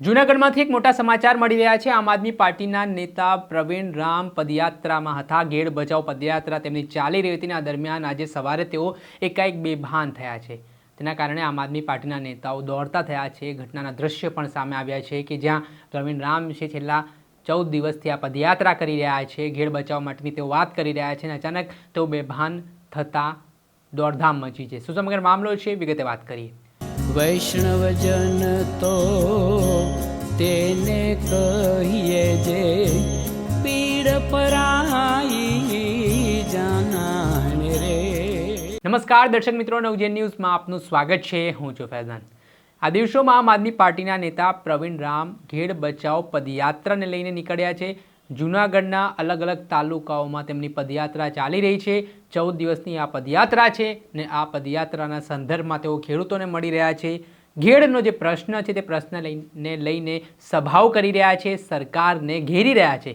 જૂનાગઢમાંથી એક મોટા સમાચાર મળી રહ્યા છે. આમ આદમી પાર્ટીના નેતા પ્રવીણ રામ પદયાત્રામાં હતા. ગેડ બચાવ પદયાત્રા તેમની ચાલી રહી હતી દરમિયાન આજે સવારે તેઓ એકાએક બેભાન થયા છે. તેના કારણે આમ આદમી પાર્ટીના નેતાઓ દોડતા થયા છે. ઘટનાના દ્રશ્ય પણ સામે આવ્યા છે કે જ્યાં પ્રવીણ રામ છે છેલ્લા ચૌદ દિવસથી આ પદયાત્રા કરી રહ્યા છે. ઘેડ બચાવ માટેની તેઓ વાત કરી રહ્યા છે અને અચાનક તેઓ બેભાન થતાં દોડધામ મચી છે. શું સમગ્ર મામલો છે? વિગતે વાત કરીએ. વૈષ્ણવજન તો તેને કહીએ જે પીડ પરાઈ જાનાને રે. નમસ્કાર, દર્શક મિત્રો, નવજેન ન્યૂઝમાં આપનું સ્વાગત છે. હું છું ફૈઝાન. આ દિવસોમાં આમ આદમી પાર્ટીના નેતા પ્રવીણ રામ ઘેડ બચાવ પદયાત્રાને લઈને નીકળ્યા છે. જૂનાગઢના અલગ અલગ તાલુકાઓમાં તેમની પદયાત્રા ચાલી રહી છે. ચૌદ દિવસની આ પદયાત્રા છે ને આ પદયાત્રાના સંદર્ભમાં તેઓ ખેડૂતોને મળી રહ્યા છે. ઘેડનો જે પ્રશ્ન છે તે પ્રશ્ન લઈને લઈને સભાઓ કરી રહ્યા છે, સરકારને ઘેરી રહ્યા છે.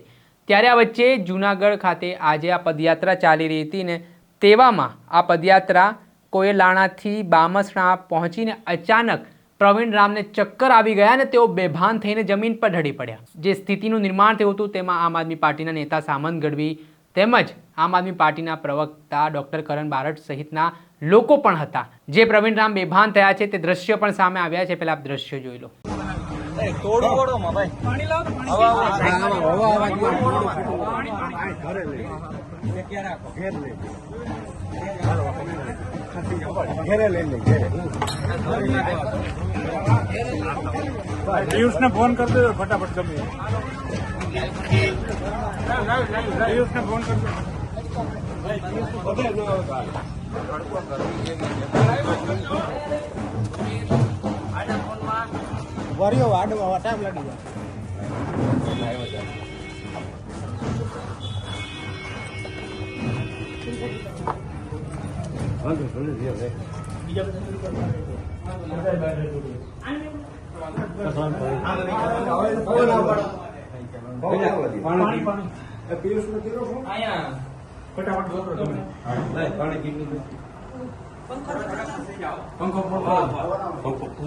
ત્યારે આ વચ્ચે જૂનાગઢ ખાતે આજે આ પદયાત્રા ચાલી રહી હતી ને તેવામાં આ પદયાત્રા કોયલાણાથી બામસણા પહોંચીને અચાનક પ્રવીણ રામને ચક્કર આવી ગયા અને તેઓ બેભાન થઈને જમીન પર ઢળી પડ્યા. જે સ્થિતિનું નિર્માણ થયું હતું, તેમાં આમ આદમી પાર્ટીના નેતા સામંત ગઢવી તેમજ આમ આદમી પાર્ટીના પ્રવક્તા ડૉક્ટર કરણ બારટ સહિતના લોકો પણ હતા. જે પ્રવીણ રામ બેભાન થયા છે, તે દ્રશ્યો પણ સામે આવ્યા છે. પહેલાં આપ દ્રશ્યો જોઈ લો. પિયુષને ફોન કરી દેજો ફટાફટ જમી પિયુષ ને ફોન કરી દેજો વરિયો વાડવા ટાઈમ લાગી જાય. પાણી પાણી. પિયુષને કીધો પાણી ફટાફટ પંખો ફટાફટ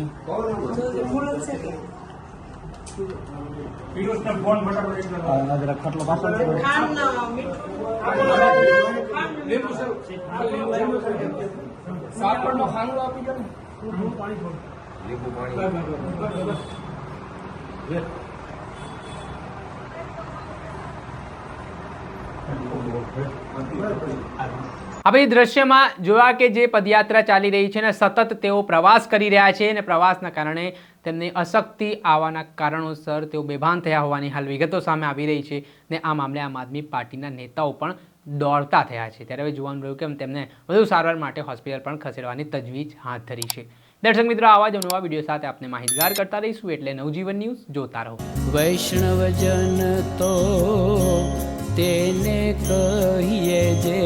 એકદમ ખટલો પાછળ સાપડનો ખાંડો આપી દો ને પાણી હવે એ દ્રશ્યમાં જોયા કે જે પદયાત્રા ચાલી રહી છે ને સતત તેઓ પ્રવાસ કરી રહ્યા છે અને પ્રવાસના કારણે તેમને અશક્તિ આવવાના કારણોસર તેઓ બેભાન થયા હોવાની હાલ વિગતો સામે આવી રહી છે ને આ મામલે આમ આદમી પાર્ટીના નેતાઓ પણ દોડતા થયા છે. ત્યારે હવે જોવાનું રહ્યું કે તેમને વધુ સારવાર માટે હોસ્પિટલ પણ ખસેડવાની તજવીજ હાથ ધરી છે. દર્શક મિત્રો, આવા જ નવા વીડિયો સાથે આપને માહિતગાર કરતા રહીશું. એટલે નવજીવન ન્યૂઝ જોતા રહો. વૈષ્ણવજન તો તેને કહીએ જે